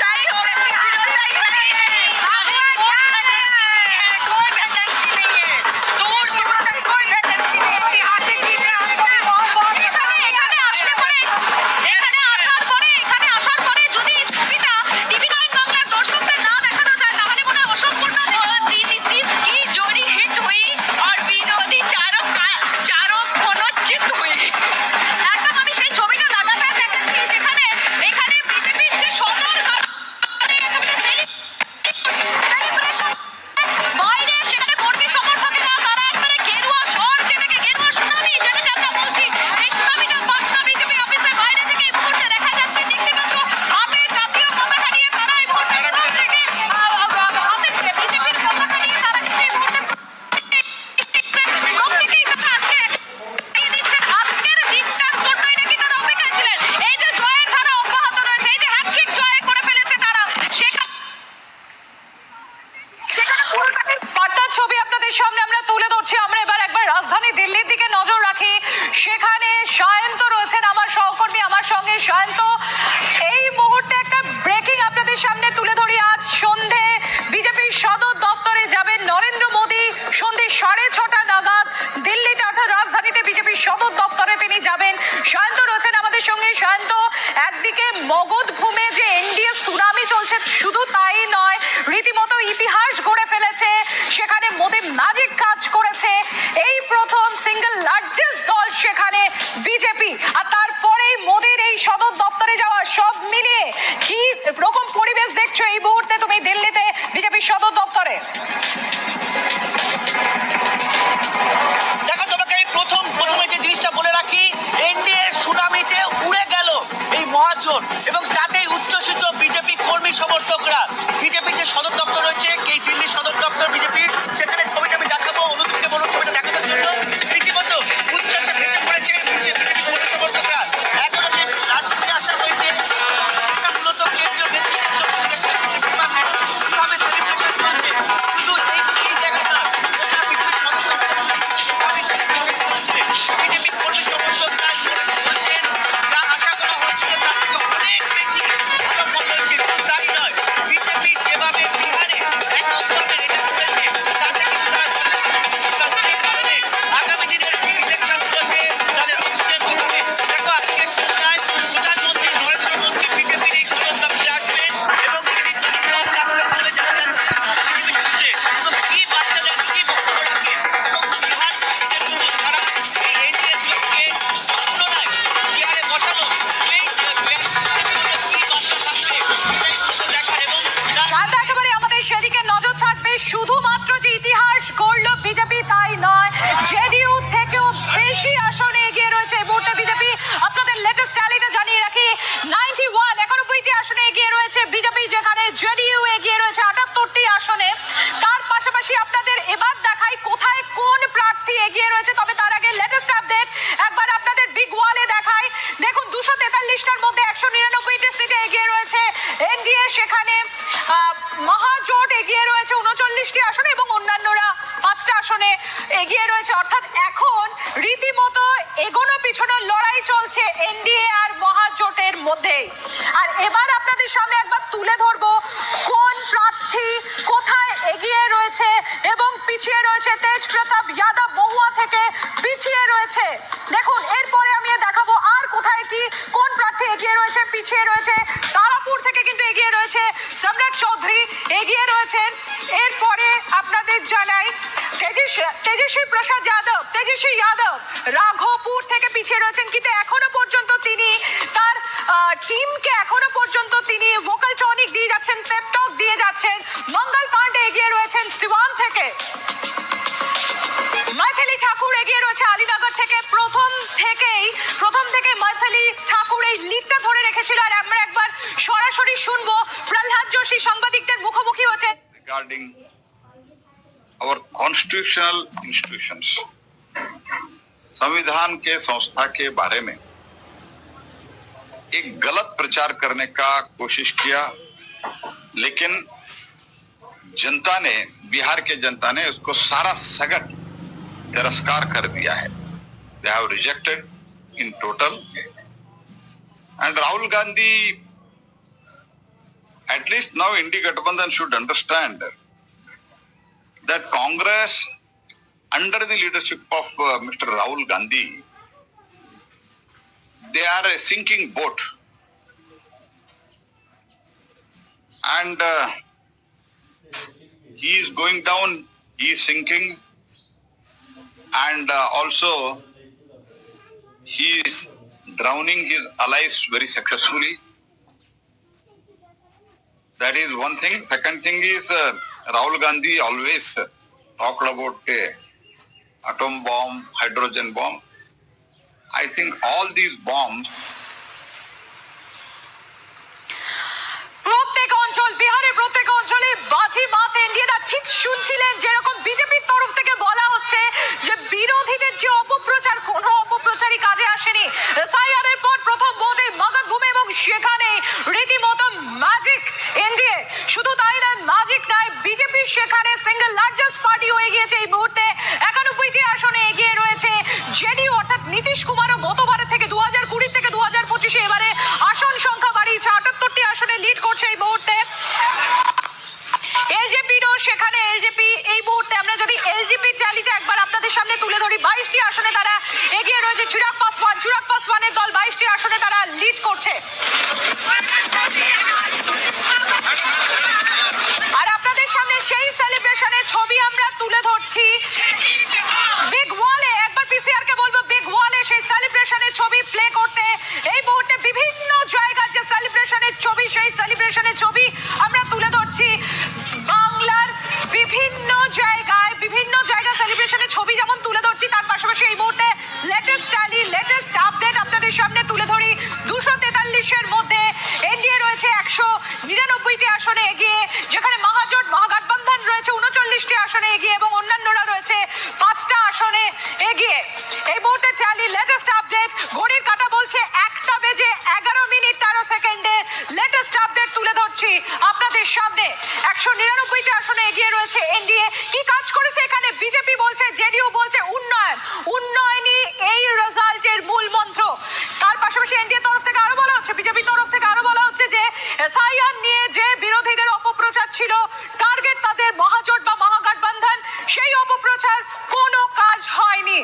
যাই হোক আপনাদের সামনে আমরা তুলে ধরছি। আমরা এবার একবার রাজধানী দিল্লির দিকে নজর রাখি। সেখানে সায়ন্ত রয়েছেন আমার সহকর্মী, আমার সঙ্গে সায়ন্ত। এই মুহূর্তে একটা ব্রেকিং আপনাদের সামনে তুলে ধরি। আজ সন্ধে বিজেপির সদর দপ্তরে যাবেন নরেন্দ্র মোদী। সন্ধে সাড়ে ছটা নাগাদ দিল্লিতে অর্থাৎ রাজধানীতে বিজেপির সদর দপ্তরে তিনি যাবেন। সায়ন্ত রয়েছেন আমাদের সঙ্গে। সায়ন্ত, একদিকে মগধ ভূমে যে এনডিএ সুনামি চলছে, শুধু তাই নয়, রীতিমতো ইতিহাস গড়ে সেখানে মোদীর নাজিক কাজ করেছে। এই প্রথম সিঙ্গেল লার্জেস্ট দল সেখানে রয়েছে বিজেপি, যেখানে জেডিইউ এগিয়ে রয়েছে আটাত্তরটি আসনে। তার পাশাপাশি আপনাদের এবার দেখাই কোথায় কোন প্রার্থী এগিয়ে রয়েছে। তবে তার আগে লেটেস্ট আপডেট একবার আপনাদের বিগ ওয়ালে দেখাই। দেখুন, দুশো তেতাল্লিশটার মধ্যে একশো নিরানব্বইটি সিটে এগিয়ে রয়েছে এনডিএ, সেখানে মহাজোট এগিয়ে রয়েছে উনচল্লিশটি আসনে এবং অন্যান্যরা পাঁচটা আসনে এগিয়ে রয়েছে। অর্থাৎ এখন রীতিমতো এগোনো পিছনের লড়াই চলছে এনডিএ আর মহাজোটের মধ্যে আর এবার আপনাদের সামনে একবার তুলে ধরবো। কোন প্রার্থী কোথায় এগিয়ে রয়েছে এবং পিছিয়ে রয়েছে? তেজ প্রতাপ যাদব মহুয়া থেকে পিছিয়ে রয়েছে। দেখুন, এরপরে আমি দেখাবো আর কোথায় কি, কোন প্রার্থী এগিয়ে রয়েছে, পিছিয়ে রয়েছে। তারাপুর থেকে কিন্তু এগিয়ে রয়েছে সম্রাট চৌধুরী, এগিয়ে রয়েছেন। এরপরে আপনাদের জানাই, তেজস্বী প্রসাদ যাদব, তেজস্বী যাদব, রাঘবপুর থেকে পিছিয়ে রয়েছেন কিন্তু এখনও পর্যন্ত তিনি। তার টিমকে মাইথিলি ঠাকুর এগিয়ে রয়েছে আলীনগর থেকে প্রথম থেকেই প্রথম থেকে মাইথিলি ঠাকুর এই লিডটা ধরে রেখেছিল আর আমরা একবার সরাসরি শুনবো প্রহ্লাদ যোশী সাংবাদিকদের মুখোমুখি হচ্ছে regarding our constitutional institutions संविधान के संस्था के बारे में एक गलत प्रचार करने का कोशिश किया लेकिन जनता ने, बिहार के जनता ने उसको सारा सगट तिरस्कार कर दिया है। They have rejected in total and Rahul Gandhi at least now INDI गठबंधन should understand that Congress under the leadership of mister Rahul Gandhi they are a sinking boat and he is going down, he is sinking, and uh, also he is drowning his allies very successfully. That is one thing. Second thing is uh, Rahul Gandhi always uh, talked about a atom bomb, hydrogen bomb. I think all these bombs প্রত্যেক অঞ্চল বিহারের প্রত্যেক অঞ্চলে বাজি মাত এনডিএরা ঠিক শুনছিলেন যেরকম বিজেপির তরফ থেকে বলা হচ্ছে যে বিরোধীদের যে অপপ্রচার, কোনো অপপ্রচারই কাজে আসেনি। এসআইআর এর পর প্রথম ভোটে মগধভূমি এবং সেখানে রীতিমতো ম্যাজিক এনডিএ। শুধু তাই নয় ম্যাজিক নয়, বিজেপি সেখানে সিঙ্গেল লার্জেস্ট পার্টি হয়ে গিয়েছে এই মুহূর্তে একানব্বইটি আসনে এগিয়ে রয়েছে জেডিইউ অর্থাৎ নীতিশ কুমারও গতবারের থেকে দু হাজার কুড়ি থেকে দু হাজার পঁচিশে এবারে আসন সংখ্যা বাড়িয়েছে আটাত্তরটি আসনে লিড করছে এই মুহূর্তে এলজেপিরও সেখানে এলজেপি এই মুহূর্তে আমরা যদি এলজিপি ট্যালিটা একবার আপনাদের সামনে তুলে ধরি, বাইশটি আসনে তারা এগিয়ে রয়েছে। চিরাগ পাসওয়ান চিরাগ পাসওয়ানের দল বাইশটি আসনে তারা লিড করছে। আর আপনাদের সামনে সেই সেলিব্রেশনের ছবি আমরা তুলে ধরছি। জায়গায় সেলিব্রেশনের ছবি যেমন তুলে ধরছি, তার পাশাপাশি এই মুহূর্তে লেটেস্ট ট্যালি লেটেস্ট আপডেট আপনাদের সামনে তুলে ধরি। দুশো তেতাল্লিশের মধ্যে এনডিএ রয়েছে একশো নিরানব্বইটি আসনে এগিয়ে, যেখানে মহাজোট, মহাগঠবন্ধন রয়েছে উনচল্লিশটি আসনে এগিয়ে এবং অন্যান্যরা রয়েছে পাঁচটা আসনে এগিয়ে। এই মুহূর্তে ট্যালি লেটেস্ট আপডেট ঘড়ির কাটা বলছে একটা বেজে এগারো মিনিট তেরো সেকেন্ডে লেটেস্ট আপডেট তুলে ধরছি আপনাদের সামনে। একশো নিরানব্বইটি আসনে এগিয়ে রয়েছে এনডিএ। কি কাজ করেছে এখানে বিজেপি বলছে জেডিইউ বলছে উন্নয়ন উন্নয়নই এই রেজাল্টের মূল মন্ত্র তার পাশাপাশি এনডিএ তরফ থেকে আরও বলা হচ্ছে, বিজেপি তরফ থেকে আরও বলা হচ্ছে যে এসআইআর নিয়ে যে বিরোধীদের অপপ্রচার ছিল, টার্গেট তাদের মহাজোট বা মহাগঠবন্ধন, সেই অপপ্রচার কোনো কাজ হয়নি।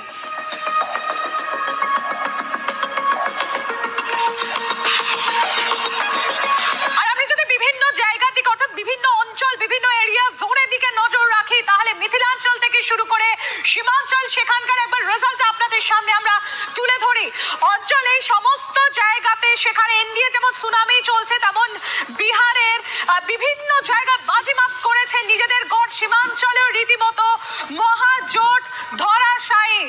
সীমাঞ্চল সেখানকার একবার রেজাল্ট আপনাদের সামনে আমরা তুলে ধরি। অঞ্চল সমস্ত জায়গাতে সেখানে এনডিএ যেমন সুনামি চলছে, তেমন বিহারের বিভিন্ন জায়গায় বাজিমাত করেছে নিজেদের গড় সীমাঞ্চলেও রীতিমতো মহাজোট ধরাশায়ী।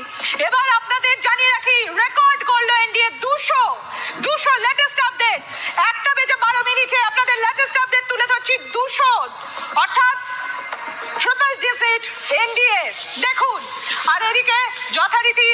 এবার আপনাদের জানিয়ে রাখি রেকর্ড করল এনডিএ দুশো দুশো লেটেস্ট আপডেট একটা বেজে বারো মিনিটে আপনাদের লেটেস্ট আপডেট তুলে ধরছি দুশো। অর্থাৎ ট্রিপল ডিজিট এনডিএ দেখুন। আর এদিকে যথারীতি